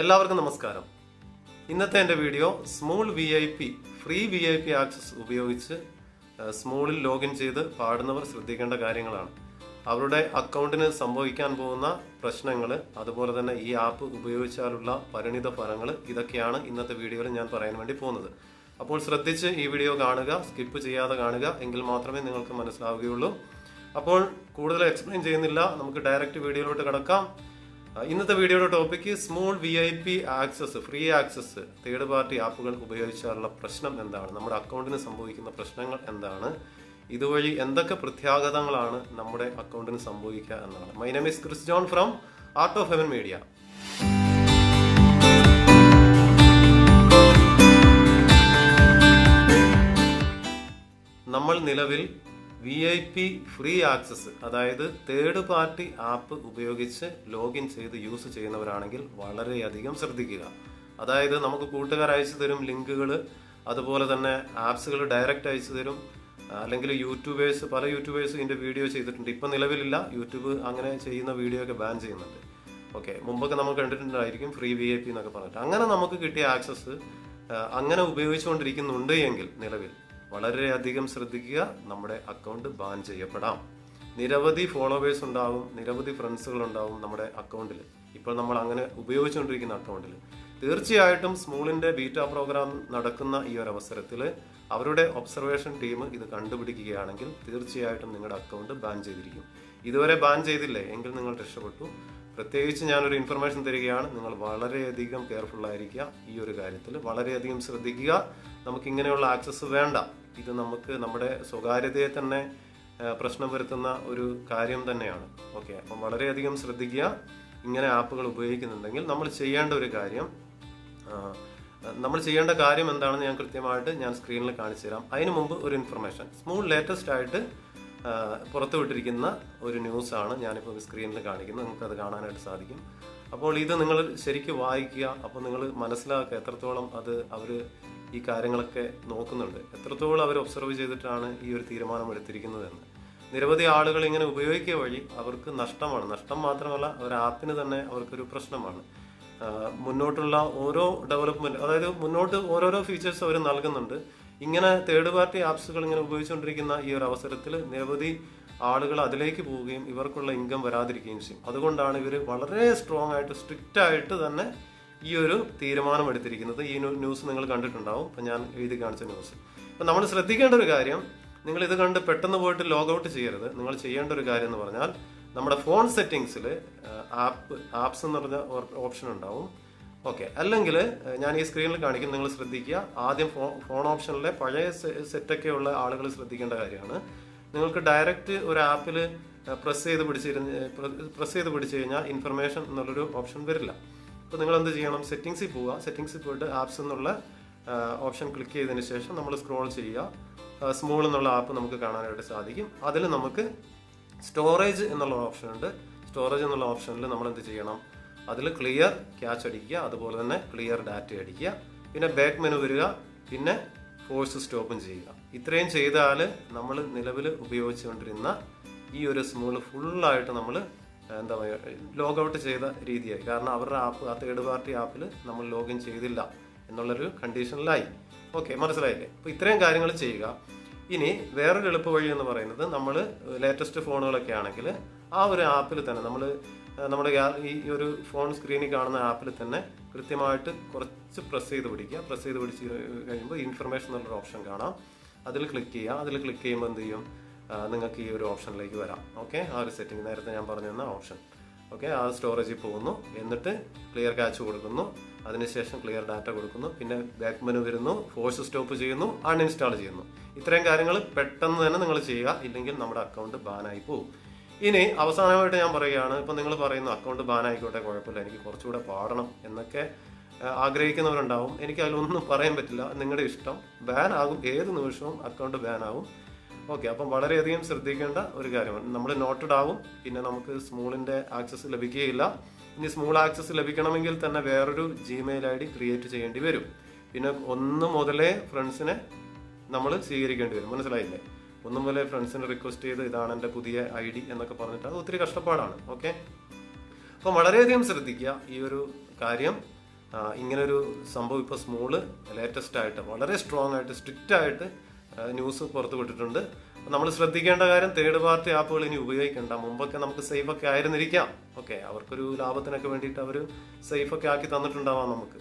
എല്ലാവർക്കും നമസ്കാരം. ഇന്നത്തെ എന്റെ video Smule V I P free V I P access ഉപയോഗിച്ച് സ്മോളിൽ ലോഗിൻ ചെയ്ത് പാടുന്നവർ ശ്രദ്ധിക്കേണ്ട കാര്യങ്ങളാണ്. അവരുടെ അക്കൗണ്ടിന് സംഭവിക്കാൻ പോകുന്ന പ്രശ്നങ്ങൾ അതുപോലെ തന്നെ ഈ ആപ്പ് ഉപയോഗിച്ചാലുള്ള പരിണിത ഫലങ്ങൾ ഇതൊക്കെയാണ് ഇന്നത്തെ വീഡിയോയിൽ ഞാൻ പറയാൻ വേണ്ടി പോകുന്നത്. അപ്പോൾ ശ്രദ്ധിച്ച് ഈ വീഡിയോ കാണുക സ്കിപ്പ് ചെയ്യാതെ കാണുക എങ്കിൽ മാത്രമേ നിങ്ങൾക്ക് മനസ്സിലാവുകയുള്ളൂ. അപ്പോൾ കൂടുതൽ എക്സ്പ്ലെയിൻ ചെയ്യുന്നില്ല നമുക്ക് ഡയറക്റ്റ് വീഡിയോയിലോട്ട് കിടക്കാം. ഇന്നത്തെ വീഡിയോയുടെ topic Smule V I P access free access third party ആപ്പുകൾ ഉപയോഗിച്ചാലുള്ള പ്രശ്നം എന്താണ്? നമ്മുടെ അക്കൗണ്ടിന് സംഭവിക്കുന്ന പ്രശ്നങ്ങൾ എന്താണ്? ഇതുവഴി എന്തൊക്കെ പ്രത്യാഘാതങ്ങളാണ് നമ്മുടെ അക്കൗണ്ടിന് സംഭവിക്കുക എന്നാണ് my name is Chris John from art of heaven media നമ്മൾ നിലവിൽ V I P free access അതായത് തേർഡ് പാർട്ടി ആപ്പ് ഉപയോഗിച്ച് ലോഗിൻ ചെയ്ത് യൂസ് ചെയ്യുന്നവരാണെങ്കിൽ വളരെയധികം ശ്രദ്ധിക്കുക. അതായത് നമുക്ക് കൂട്ടുകാർ അയച്ചു തരും ലിങ്കുകൾ അതുപോലെ തന്നെ ആപ്സുകൾ ഡയറക്റ്റ് അയച്ചു തരും. അല്ലെങ്കിൽ യൂട്യൂബേഴ്സ് പല യൂട്യൂബേഴ്സ് ഇതിന്റെ വീഡിയോ ചെയ്തിട്ടുണ്ട്. ഇപ്പം നിലവിലില്ല. യൂട്യൂബ് അങ്ങനെ ചെയ്യുന്ന വീഡിയോ ഒക്കെ ബാൻ ചെയ്യുന്നുണ്ട്. ഓക്കെ മുമ്പൊക്കെ നമ്മൾ കണ്ടിട്ടുണ്ടായിരിക്കും ഫ്രീ വി ഐ പി എന്നൊക്കെ പറഞ്ഞിട്ട്. അങ്ങനെ നമുക്ക് കിട്ടിയ ആക്സസ് അങ്ങനെ ഉപയോഗിച്ചുകൊണ്ടിരിക്കുന്നുണ്ട് എങ്കിൽ നിലവിൽ. വളരെയധികം ശ്രദ്ധിക്കുക. നമ്മുടെ അക്കൗണ്ട് ബാൻ ചെയ്യപ്പെടാം. നിരവധി ഫോളോവേഴ്സ് ഉണ്ടാവും നിരവധി ഫ്രണ്ട്സുകൾ ഉണ്ടാവും നമ്മുടെ അക്കൗണ്ടിൽ ഇപ്പോൾ നമ്മൾ അങ്ങനെ ഉപയോഗിച്ചുകൊണ്ടിരിക്കുന്ന അക്കൗണ്ടിൽ തീർച്ചയായിട്ടും സ്മൂളിന്റെ ബീറ്റ പ്രോഗ്രാം നടക്കുന്ന ഈ ഒരു അവസരത്തിൽ അവരുടെ ഒബ്സർവേഷൻ ടീം ഇത് കണ്ടുപിടിക്കുകയാണെങ്കിൽ തീർച്ചയായിട്ടും നിങ്ങളുടെ അക്കൗണ്ട് ബാൻ ചെയ്തിരിക്കും. ഇതുവരെ ബാൻ ചെയ്തില്ലേ? എങ്കിൽ നിങ്ങൾ രക്ഷപ്പെട്ടു. പ്രത്യേകിച്ച് ഞാനൊരു ഇൻഫർമേഷൻ തരികയാണ്. നിങ്ങൾ വളരെയധികം കെയർഫുൾ ആയിരിക്കുക. ഈ ഒരു കാര്യത്തിൽ വളരെയധികം ശ്രദ്ധിക്കുക. നമുക്ക് ഇങ്ങനെയുള്ള ആക്സസ് വേണ്ട. ഇത് നമുക്ക് നമ്മുടെ സ്വകാര്യതയെ തന്നെ പ്രശ്നം വരുത്തുന്ന ഒരു കാര്യം തന്നെയാണ്. ഓക്കെ അപ്പം വളരെയധികം ശ്രദ്ധിക്കുക. ഇങ്ങനെ ആപ്പുകൾ ഉപയോഗിക്കുന്നുണ്ടെങ്കിൽ നമ്മൾ ചെയ്യേണ്ട ഒരു കാര്യം നമ്മൾ ചെയ്യേണ്ട കാര്യം എന്താണെന്ന് ഞാൻ കൃത്യമായിട്ട് ഞാൻ സ്ക്രീനിൽ കാണിച്ചു തരാം അതിനു മുമ്പ് ഒരു ഇൻഫർമേഷൻ സ്മൂൾ ലേറ്റസ്റ്റ് ആയിട്ട് പുറത്തുവിട്ടിരിക്കുന്ന ഒരു ന്യൂസാണ് ഞാനിപ്പോൾ സ്ക്രീനിൽ കാണിക്കുന്നത്. നിങ്ങൾക്ക് അത് കാണാനായിട്ട് സാധിക്കും. അപ്പോൾ ഇത് നിങ്ങൾ ശരിക്കും വായിക്കുക. അപ്പോൾ നിങ്ങൾ മനസ്സിലാക്കുക എത്രത്തോളം അത് അവർ ഈ കാര്യങ്ങളൊക്കെ നോക്കുന്നുണ്ട്. എത്രത്തോളം അവർ ഒബ്സർവ് ചെയ്തിട്ടാണ് ഈ ഒരു തീരുമാനം എടുത്തിരിക്കുന്നതെന്ന്. നിരവധി ആളുകൾ ഇങ്ങനെ ഉപയോഗിക്കുക വഴി അവർക്ക് നഷ്ടമാണ്. നഷ്ടം മാത്രമല്ല അവർ ആപ്പിന് തന്നെ അവർക്കൊരു പ്രശ്നമാണ്. മുന്നോട്ടുള്ള ഓരോ ഡെവലപ്മെന്റ് അതായത് മുന്നോട്ട് ഓരോരോ ഫീച്ചേഴ്സ് അവർ നൽകുന്നുണ്ട്. ഇങ്ങനെ തേർഡ് പാർട്ടി ആപ്സുകൾ ഇങ്ങനെ ഉപയോഗിച്ചുകൊണ്ടിരിക്കുന്ന ഈ ഒരു അവസരത്തിൽ നിരവധി ആളുകൾ അതിലേക്ക് പോവുകയും ഇവർക്കുള്ള ഇൻകം വരാതിരിക്കുകയും ചെയ്യും. അതുകൊണ്ടാണ് ഇവർ വളരെ സ്ട്രോങ് ആയിട്ട് സ്ട്രിക്റ്റ് ആയിട്ട് തന്നെ ഈ ഒരു തീരുമാനം എടുത്തിരിക്കുന്നത്. ഈ ന്യൂസ് നിങ്ങൾ കണ്ടിട്ടുണ്ടാവും. അപ്പം ഞാൻ എഴുതി കാണിച്ച ന്യൂസ് അപ്പം നമ്മൾ ശ്രദ്ധിക്കേണ്ട ഒരു കാര്യം നിങ്ങൾ ഇത് കണ്ട് പെട്ടെന്ന് പോയിട്ട് ലോഗ് ഔട്ട് ചെയ്യരുത്. നിങ്ങൾ ചെയ്യേണ്ട ഒരു കാര്യം എന്ന് പറഞ്ഞാൽ നമ്മുടെ ഫോൺ സെറ്റിങ്സിൽ ആപ്പ് ആപ്സ് എന്ന് പറഞ്ഞ ഓപ്ഷൻ ഉണ്ടാവും. ഓക്കെ. അല്ലെങ്കിൽ ഞാൻ ഈ സ്ക്രീനിൽ കാണിക്കും നിങ്ങൾ ശ്രദ്ധിക്കുക. ആദ്യം ഫോ ഫോൺ ഓപ്ഷനിലെ പഴയ സെറ്റൊക്കെ ഉള്ള ആളുകൾ ശ്രദ്ധിക്കേണ്ട കാര്യമാണ്. നിങ്ങൾക്ക് ഡയറക്റ്റ് ഒരു ആപ്പിൽ പ്രസ് ചെയ്ത് പിടിച്ചിരുന്ന് പ്രസ് ചെയ്ത് പിടിച്ചു കഴിഞ്ഞാൽ ഇൻഫർമേഷൻ എന്നുള്ളൊരു ഓപ്ഷൻ വരില്ല. അപ്പോൾ നിങ്ങൾ എന്ത് ചെയ്യണം? സെറ്റിങ്സിൽ പോവുക. സെറ്റിങ്സിൽ പോയിട്ട് ആപ്സ് എന്നുള്ള ഓപ്ഷൻ ക്ലിക്ക് ചെയ്തതിന് ശേഷം നമ്മൾ സ്ക്രോൾ ചെയ്യുക. സ്മോൾ എന്നുള്ള ആപ്പ് നമുക്ക് കാണാനായിട്ട് സാധിക്കും. അതിൽ നമുക്ക് സ്റ്റോറേജ് എന്നുള്ള ഓപ്ഷൻ ഉണ്ട്. സ്റ്റോറേജ് എന്നുള്ള ഓപ്ഷനിൽ നമ്മൾ എന്ത് ചെയ്യണം? അതിൽ ക്ലിയർ ക്യാച്ച് അടിക്കുക അതുപോലെ തന്നെ ക്ലിയർ ഡാറ്റ അടിക്കുക പിന്നെ ബാക്ക് മെനു വരിക പിന്നെ ഫോഴ്സ് സ്റ്റോപ്പും ചെയ്യുക. ഇത്രയും ചെയ്താൽ നമ്മൾ നിലവിൽ ഉപയോഗിച്ചുകൊണ്ടിരുന്ന ഈ ഒരു സ്മൂൾ ഫുള്ളായിട്ട് നമ്മൾ എന്താ പറയുക ലോഗ് ഔട്ട് ചെയ്ത രീതിയായി. കാരണം അവരുടെ ആപ്പ് ആ തേർഡ് പാർട്ടി ആപ്പിൽ നമ്മൾ ലോഗിൻ ചെയ്തില്ല എന്നുള്ളൊരു കണ്ടീഷനിലായി ഓക്കെ മനസ്സിലായില്ലേ? അപ്പോൾ ഇത്രയും കാര്യങ്ങൾ ചെയ്യുക. ഇനി വേറൊരു എളുപ്പ വഴി എന്ന് പറയുന്നത് നമ്മൾ ലേറ്റസ്റ്റ് ഫോണുകളൊക്കെ ആണെങ്കിൽ ആ ഒരു ആപ്പിൽ തന്നെ നമ്മൾ നമ്മുടെ ഈ ഒരു ഫോൺ സ്ക്രീനിൽ കാണുന്ന ആപ്പിൽ തന്നെ കൃത്യമായിട്ട് കുറച്ച് പ്രസ് ചെയ്ത് പിടിക്കുക. പ്രസ് ചെയ്ത് പിടിച്ച് കഴിയുമ്പോൾ ഇൻഫർമേഷൻ എന്നുള്ളൊരു ഓപ്ഷൻ കാണാം. അതിൽ ക്ലിക്ക് ചെയ്യുക. അതിൽ ക്ലിക്ക് ചെയ്യുമ്പോൾ എന്ത് ചെയ്യും? നിങ്ങൾക്ക് ഈ ഒരു ഓപ്ഷനിലേക്ക് വരാം. ഓക്കെ ആ ഒരു സെറ്റിംഗ് നേരത്തെ ഞാൻ പറഞ്ഞു തന്ന ഓപ്ഷൻ ഓക്കെ ആ സ്റ്റോറേജിൽ പോകുന്നു. എന്നിട്ട് ക്ലിയർ ക്യാച്ച് കൊടുക്കുന്നു. അതിനുശേഷം ക്ലിയർ ഡാറ്റ കൊടുക്കുന്നു. പിന്നെ ബാക്ക് മെനു വരുന്നു. ഫോഴ്സ് സ്റ്റോപ്പ് ചെയ്യുന്നു. അൺഇൻസ്റ്റാൾ ചെയ്യുന്നു. ഇത്രയും കാര്യങ്ങൾ പെട്ടെന്ന് തന്നെ നിങ്ങൾ ചെയ്യുക. ഇല്ലെങ്കിൽ നമ്മുടെ അക്കൗണ്ട് ബാനായി പോകും ഇനി അവസാനമായിട്ട് ഞാൻ പറയുകയാണ് ഇപ്പം നിങ്ങൾ പറയുന്ന അക്കൗണ്ട് ബാൻ ബാനായിക്കോട്ടെ കുഴപ്പമില്ല എനിക്ക് കുറച്ചുകൂടെ പാടണം എന്നൊക്കെ ആഗ്രഹിക്കുന്നവരുണ്ടാവും. എനിക്ക് അതിലൊന്നും പറയാൻ പറ്റില്ല. നിങ്ങളുടെ ഇഷ്ടം ബാൻ ആകും ഏത് നിമിഷവും അക്കൗണ്ട് ബാൻ ആകും ഓക്കെ അപ്പം വളരെയധികം ശ്രദ്ധിക്കേണ്ട ഒരു കാര്യമാണ്. നമ്മൾ നോട്ടഡ് ആവും പിന്നെ നമുക്ക് സ്മൂളിന്റെ ആക്സസ് ലഭിക്കുകയില്ല. ഇനി സ്മൂൾ ആക്സസ് ലഭിക്കണമെങ്കിൽ തന്നെ വേറൊരു ജിമെയിൽ ഐ ഡി ക്രിയേറ്റ് ചെയ്യേണ്ടി വരും. പിന്നെ ഒന്ന് മുതലേ ഫ്രണ്ട്സിനെ നമ്മൾ സ്വീകരിക്കേണ്ടി വരും. മനസ്സിലായില്ലേ? ഒന്ന് പോലെ ഫ്രണ്ട്സിനെ റിക്വസ്റ്റ് ചെയ്ത് ഇതാണ് എന്റെ പുതിയ ഐ ഡി എന്നൊക്കെ പറഞ്ഞിട്ട് അത് ഒത്തിരി കഷ്ടപ്പാടാണ് ഓക്കെ അപ്പം വളരെയധികം ശ്രദ്ധിക്കുക ഈ ഒരു കാര്യം. ഇങ്ങനൊരു സംഭവം ഇപ്പോൾ സ്മോൾ ലേറ്റസ്റ്റ് ആയിട്ട് വളരെ സ്ട്രോങ് ആയിട്ട് സ്ട്രിക്റ്റ് ആയിട്ട് ന്യൂസ് പുറത്തു വിട്ടിട്ടുണ്ട്. നമ്മൾ ശ്രദ്ധിക്കേണ്ട കാര്യം തേർഡ് പാർട്ടി ആപ്പുകൾ ഇനി ഉപയോഗിക്കേണ്ട. മുമ്പൊക്കെ നമുക്ക് സേഫ് ഒക്കെ ആയിരുന്നിരിക്കാം ഓക്കെ അവർക്കൊരു ലാഭത്തിനൊക്കെ വേണ്ടിയിട്ട് അവർ സേഫ് ഒക്കെ ആക്കി തന്നിട്ടുണ്ടാവാം നമുക്ക്.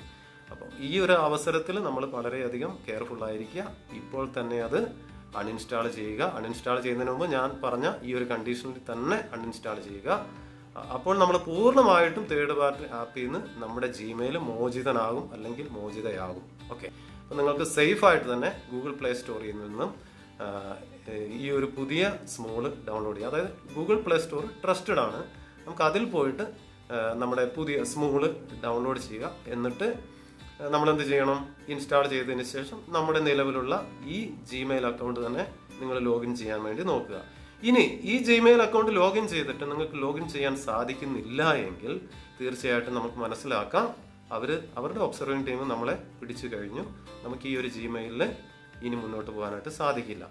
അപ്പോൾ ഈ ഒരു അവസരത്തിൽ നമ്മൾ വളരെയധികം കെയർഫുൾ ആയിരിക്കുക. ഇപ്പോൾ തന്നെ അത് അൺഇൻസ്റ്റാൾ ചെയ്യുക. അൺഇൻസ്റ്റാൾ ചെയ്യുന്നതിന് മുമ്പ് ഞാൻ പറഞ്ഞ ഈ ഒരു കണ്ടീഷനിൽ തന്നെ അൺഇൻസ്റ്റാൾ ചെയ്യുക. അപ്പോൾ നമ്മൾ പൂർണമായിട്ടും തേർഡ് പാർട്ടി ആപ്പിൽ നിന്ന് നമ്മുടെ ജിമെയിൽ മോചിതനാകും അല്ലെങ്കിൽ മോചിതയാകും. ഓക്കെ അപ്പോൾ നിങ്ങൾക്ക് സേഫ് ആയിട്ട് തന്നെ ഗൂഗിൾ പ്ലേ സ്റ്റോറിൽ നിന്നും ഈ ഒരു പുതിയ സ്മോൾ ഡൗൺലോഡ് ചെയ്യുക. അതായത് ഗൂഗിൾ പ്ലേ സ്റ്റോർ ട്രസ്റ്റഡ് ആണ്. നമുക്ക് അതിൽ പോയിട്ട് നമ്മുടെ പുതിയ സ്മൂൾ ഡൗൺലോഡ് ചെയ്യുക. എന്നിട്ട് നമ്മൾ എന്ത് ചെയ്യണം? ഇൻസ്റ്റാൾ ചെയ്തതിന് ശേഷം നമ്മുടെ നിലവിലുള്ള ഈ ജിമെയിൽ അക്കൗണ്ട് തന്നെ നിങ്ങൾ ലോഗിൻ ചെയ്യാൻ വേണ്ടി നോക്കുക. ഇനി ഈ ജിമെയിൽ അക്കൗണ്ട് ലോഗിൻ ചെയ്തിട്ട് നിങ്ങൾക്ക് ലോഗിൻ ചെയ്യാൻ സാധിക്കുന്നില്ല എങ്കിൽ തീർച്ചയായിട്ടും നമുക്ക് മനസ്സിലാക്കാം. അവർ അവരുടെ ഒബ്സർവിംഗ് ടീം നമ്മളെ പിടിച്ചു കഴിഞ്ഞു. നമുക്ക് ഈ ഒരു ജിമെയിലിൽ ഇനി മുന്നോട്ട് പോകാനായിട്ട് സാധിക്കില്ല.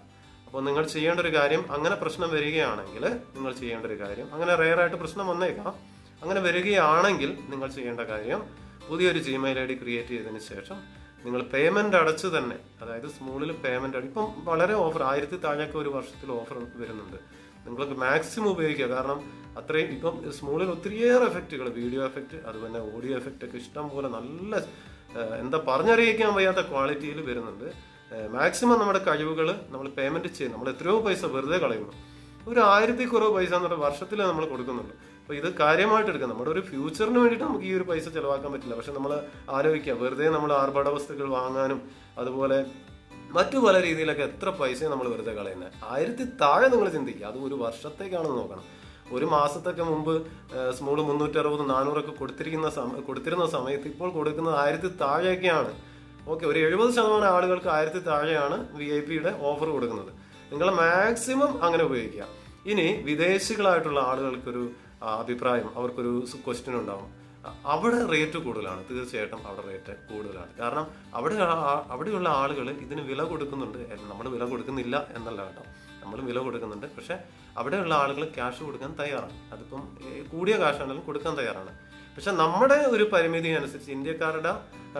അപ്പോൾ നിങ്ങൾ ചെയ്യേണ്ട ഒരു കാര്യം അങ്ങനെ പ്രശ്നം വരികയാണെങ്കിൽ നിങ്ങൾ ചെയ്യേണ്ട ഒരു കാര്യം അങ്ങനെ റെയർ ആയിട്ട് പ്രശ്നം വന്നേക്കാം. അങ്ങനെ വരികയാണെങ്കിൽ നിങ്ങൾ ചെയ്യേണ്ട കാര്യം പുതിയൊരു ജിമെയിൽ ഐ ഡി ക്രിയേറ്റ് ചെയ്തതിന് ശേഷം നിങ്ങൾ പേയ്മെന്റ് അടച്ച് തന്നെ അതായത് സ്മൂളിൽ പേയ്മെന്റ് ഇപ്പം വളരെ ഓഫർ ആയിരത്തി താഴെയൊക്കെ ഒരു വർഷത്തിൽ ഓഫർ വരുന്നുണ്ട്. നിങ്ങൾക്ക് മാക്സിമം ഉപയോഗിക്കുക കാരണം അത്രയും ഇപ്പം സ്മൂളിൽ ഒത്തിരിയേറെ എഫക്റ്റുകൾ വീഡിയോ എഫക്റ്റ് അതുപോലെ ഓഡിയോ എഫക്റ്റ് ഒക്കെ ഇഷ്ടം പോലെ നല്ല എന്താ പറഞ്ഞറിയിക്കാൻ വയ്യാത്ത ക്വാളിറ്റിയിൽ വരുന്നുണ്ട്. മാക്സിമം നമ്മുടെ കഴിവുകൾ നമ്മൾ പേയ്മെന്റ് ചെയ്യും നമ്മൾ എത്രയോ പൈസ വെറുതെ കളയുന്നു. ഒരു ആയിരത്തി കുറവ് പൈസ എന്നുള്ള വർഷത്തിൽ നമ്മൾ കൊടുക്കുന്നുണ്ട്. അപ്പൊ ഇത് കാര്യമായിട്ട് എടുക്കാം. നമ്മുടെ ഒരു ഫ്യൂച്ചറിന് വേണ്ടിയിട്ട് നമുക്ക് ഈ ഒരു പൈസ ചിലവാക്കാൻ പറ്റില്ല. പക്ഷെ നമ്മൾ ആലോചിക്കുക വെറുതെ നമ്മൾ ആർഭാട വസ്തുക്കൾ വാങ്ങാനും അതുപോലെ മറ്റു പല രീതിയിലൊക്കെ എത്ര പൈസ നമ്മൾ വെറുതെ കളയുന്നത് ആയിരത്തി താഴെ നിങ്ങൾ ചിന്തിക്കുക. അത് ഒരു വർഷത്തേക്കാണെന്ന് നോക്കണം. ഒരു മാസത്തൊക്കെ മുമ്പ് സ്മോൾ മുന്നൂറ്ററുപത് നാനൂറൊക്കെ കൊടുത്തിരിക്കുന്ന സമ- കൊടുത്തിരുന്ന സമയത്ത് ഇപ്പോൾ കൊടുക്കുന്നത് ആയിരത്തി താഴെയൊക്കെയാണ് ഓക്കെ ഒരു എഴുപത് ശതമാനം ആളുകൾക്ക് ആയിരത്തി താഴെയാണ് വി ഐ പിയുടെ ഓഫർ കൊടുക്കുന്നത്. നിങ്ങൾ മാക്സിമം അങ്ങനെ ഉപയോഗിക്കുക. ഇനി വിദേശികളായിട്ടുള്ള ആളുകൾക്കൊരു അഭിപ്രായം അവർക്കൊരു ക്വസ്റ്റ്യൻ ഉണ്ടാവും. അവിടെ റേറ്റ് കൂടുതലാണ്. തീർച്ചയായിട്ടും അവിടെ റേറ്റ് കൂടുതലാണ്. കാരണം അവിടെ അവിടെയുള്ള ആളുകൾ ഇതിന് വില കൊടുക്കുന്നുണ്ട്. നമ്മൾ വില കൊടുക്കുന്നില്ല എന്നല്ല കേട്ടോ. നമ്മൾ വില കൊടുക്കുന്നുണ്ട്. പക്ഷേ അവിടെയുള്ള ആളുകൾ ക്യാഷ് കൊടുക്കാൻ തയ്യാറാണ്. അതിപ്പം കൂടിയ കാശാണെങ്കിലും കൊടുക്കാൻ തയ്യാറാണ്. പക്ഷെ നമ്മുടെ ഒരു പരിമിതി അനുസരിച്ച് ഇന്ത്യക്കാരുടെ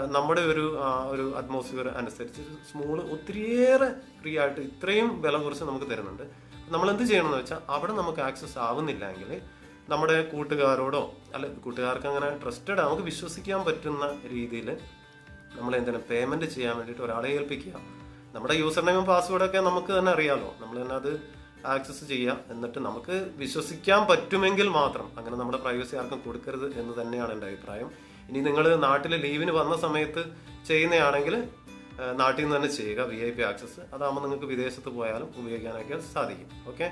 നമ്മുടെ ഒരു ഒരു അറ്റ്മോസ്ഫിയർ അനുസരിച്ച് സ്മൂൾ ഒത്തിരിയേറെ ഫ്രീ ആയിട്ട് ഇത്രയും വില കുറച്ച് നമുക്ക് തരുന്നുണ്ട്. നമ്മൾ എന്ത് ചെയ്യണമെന്ന് വെച്ചാൽ അവിടെ നമുക്ക് ആക്സസ് ആവുന്നില്ലെങ്കിൽ നമ്മുടെ കൂട്ടുകാരോടോ അല്ല കൂട്ടുകാർക്ക് അങ്ങനെ ട്രസ്റ്റഡ് നമുക്ക് വിശ്വസിക്കാൻ പറ്റുന്ന രീതിയിൽ നമ്മൾ എന്തിനാ പേയ്മെന്റ് ചെയ്യാൻ വേണ്ടിയിട്ട് ഒരാളെ ഏൽപ്പിക്കുക. നമ്മുടെ യൂസർ നെയിമും പാസ്വേഡൊക്കെ നമുക്ക് തന്നെ അറിയാമല്ലോ നമ്മൾ തന്നെ അത് ആക്സസ് ചെയ്യാം. എന്നിട്ട് നമുക്ക് വിശ്വസിക്കാൻ പറ്റുമെങ്കിൽ മാത്രം. അങ്ങനെ നമ്മുടെ പ്രൈവസി ആർക്കും കൊടുക്കരുത് എന്ന് തന്നെയാണ് എന്റെ അഭിപ്രായം. ഇനി നിങ്ങൾ നാട്ടിൽ ലീവിന് വന്ന സമയത്ത് ചെയ്യുന്നതാണെങ്കിൽ നാട്ടിൽ നിന്ന് തന്നെ ചെയ്യുക. വി ഐ പി ആക്സസ് അതാകുമ്പോൾ നിങ്ങൾക്ക് വിദേശത്ത് പോയാലും ഉപയോഗിക്കാനൊക്കെ സാധിക്കും. ഓക്കെ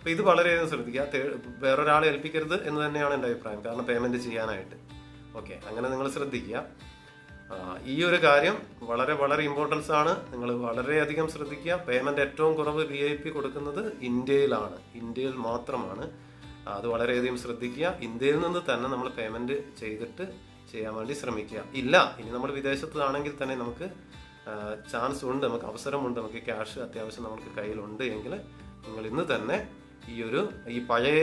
അപ്പോൾ ഇത് വളരെയധികം ശ്രദ്ധിക്കുക. വേറെ വേറൊരാളെ ഏൽപ്പിക്കരുത് എന്ന് തന്നെയാണ് എന്റെ അഭിപ്രായം. കാരണം പേയ്മെന്റ് ചെയ്യാനായിട്ട്. ഓക്കെ അങ്ങനെ നിങ്ങൾ ശ്രദ്ധിക്കുക. ഈ ഒരു കാര്യം വളരെ വളരെ ഇമ്പോർട്ടൻസ് ആണ്. നിങ്ങൾ വളരെയധികം ശ്രദ്ധിക്കുക. പേയ്മെന്റ് ഏറ്റവും കുറവ് വി ഐ പി കൊടുക്കുന്നത് ഇന്ത്യയിലാണ്. ഇന്ത്യയിൽ മാത്രമാണ്. അത് വളരെയധികം ശ്രദ്ധിക്കുക. ഇന്ത്യയിൽ നിന്ന് തന്നെ നമ്മൾ പേയ്മെന്റ് ചെയ്തിട്ട് ചെയ്യാൻ വേണ്ടി ശ്രമിക്കുക. ഇല്ല ഇനി നമ്മൾ വിദേശത്താണെങ്കിൽ തന്നെ നമുക്ക് ചാൻസ് ഉണ്ട് നമുക്ക് അവസരമുണ്ട് നമുക്ക് ക്യാഷ് അത്യാവശ്യം നമുക്ക് കയ്യിലുണ്ട് എങ്കിൽ നിങ്ങൾ ഇന്ന് തന്നെ ഈ ഒരു ഈ പഴയ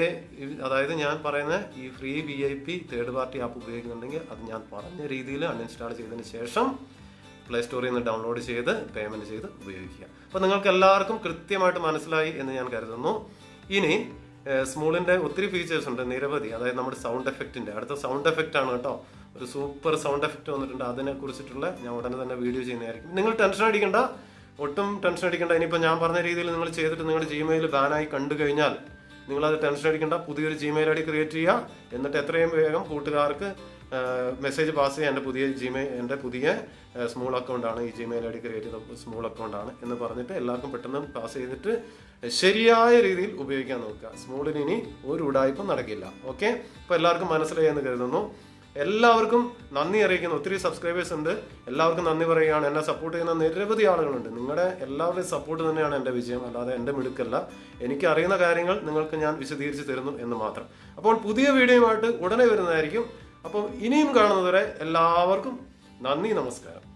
അതായത് ഞാൻ പറയുന്ന ഈ free V I P third party app ഉപയോഗിക്കുന്നുണ്ടെങ്കിൽ അത് ഞാൻ പറഞ്ഞ രീതിയിൽ അൺഇൻസ്റ്റാൾ ചെയ്തതിന് ശേഷം പ്ലേ സ്റ്റോറിൽ നിന്ന് ഡൗൺലോഡ് ചെയ്ത് പേയ്മെന്റ് ചെയ്ത് ഉപയോഗിക്കുക. അപ്പോൾ നിങ്ങൾക്ക് എല്ലാവർക്കും കൃത്യമായിട്ട് മനസ്സിലായി എന്ന് ഞാൻ കരുതുന്നു. ഇനി സ്മൂളിന്റെ ഒത്തിരി ഫീച്ചേഴ്സ് ഉണ്ട് നിരവധി. അതായത് നമ്മുടെ സൗണ്ട് എഫക്റ്റിന്റെ അടുത്ത സൗണ്ട് എഫക്റ്റ് ആണ് കേട്ടോ. ഒരു സൂപ്പർ സൗണ്ട് എഫക്റ്റ് വന്നിട്ടുണ്ട്. അതിനെ കുറിച്ചിട്ടുള്ള ഞാൻ ഉടനെ തന്നെ വീഡിയോ ചെയ്യുന്നതായിരിക്കും. നിങ്ങൾ ടെൻഷൻ അടിക്കണ്ട. ഒട്ടും ടെൻഷൻ അടിക്കേണ്ട. ഇനിയിപ്പോൾ ഞാൻ പറഞ്ഞ രീതിയിൽ നിങ്ങൾ ചെയ്തിട്ട് നിങ്ങളുടെ ജിമെയിൽ ബാനായി കണ്ടു കഴിഞ്ഞാൽ നിങ്ങൾ അത് ടെൻഷൻ അടിക്കേണ്ട. പുതിയൊരു ജിമെയിൽ ഐ ഡി ക്രിയേറ്റ് ചെയ്യുക. എന്നിട്ട് എത്രയും വേഗം കൂട്ടുകാർക്ക് മെസ്സേജ് പാസ് ചെയ്യുക എന്റെ പുതിയ ജിമെയിൽ എന്റെ പുതിയ സ്മോൾ അക്കൗണ്ടാണ് ഈ ജിമെയിൽ ഐ ഡി ക്രിയേറ്റ് ചെയ്ത സ്മോൾ അക്കൗണ്ടാണ് എന്ന് പറഞ്ഞിട്ട് എല്ലാവർക്കും പെട്ടെന്ന് പാസ് ചെയ്തിട്ട് ശരിയായ രീതിയിൽ ഉപയോഗിക്കാൻ നോക്കുക. സ്മോളിന് ഇനി ഒരു ഉടായ്പും നടക്കില്ല. ഓക്കെ അപ്പോൾ എല്ലാവർക്കും മനസ്സിലായി എന്ന് കരുതുന്നു. എല്ലാവർക്കും നന്ദി അറിയിക്കുന്ന. ഒത്തിരി സബ്സ്ക്രൈബേഴ്സ് ഉണ്ട്. എല്ലാവർക്കും നന്ദി പറയുകയാണ്. എന്നെ സപ്പോർട്ട് ചെയ്യുന്ന നിരവധി ആളുകളുണ്ട്. നിങ്ങളുടെ എല്ലാവരുടെയും സപ്പോർട്ട് തന്നെയാണ് എന്റെ വിജയം. അല്ലാതെ എന്റെ മിടുക്കല്ല. എനിക്ക് അറിയുന്ന കാര്യങ്ങൾ നിങ്ങൾക്ക് ഞാൻ വിശദീകരിച്ച് തരുന്നു എന്ന് മാത്രം. അപ്പോൾ പുതിയ വീഡിയോയുമായിട്ട് ഉടനെ വരുന്നതായിരിക്കും. അപ്പം ഇനിയും കാണുന്നതുവരെ എല്ലാവർക്കും നന്ദി നമസ്കാരം.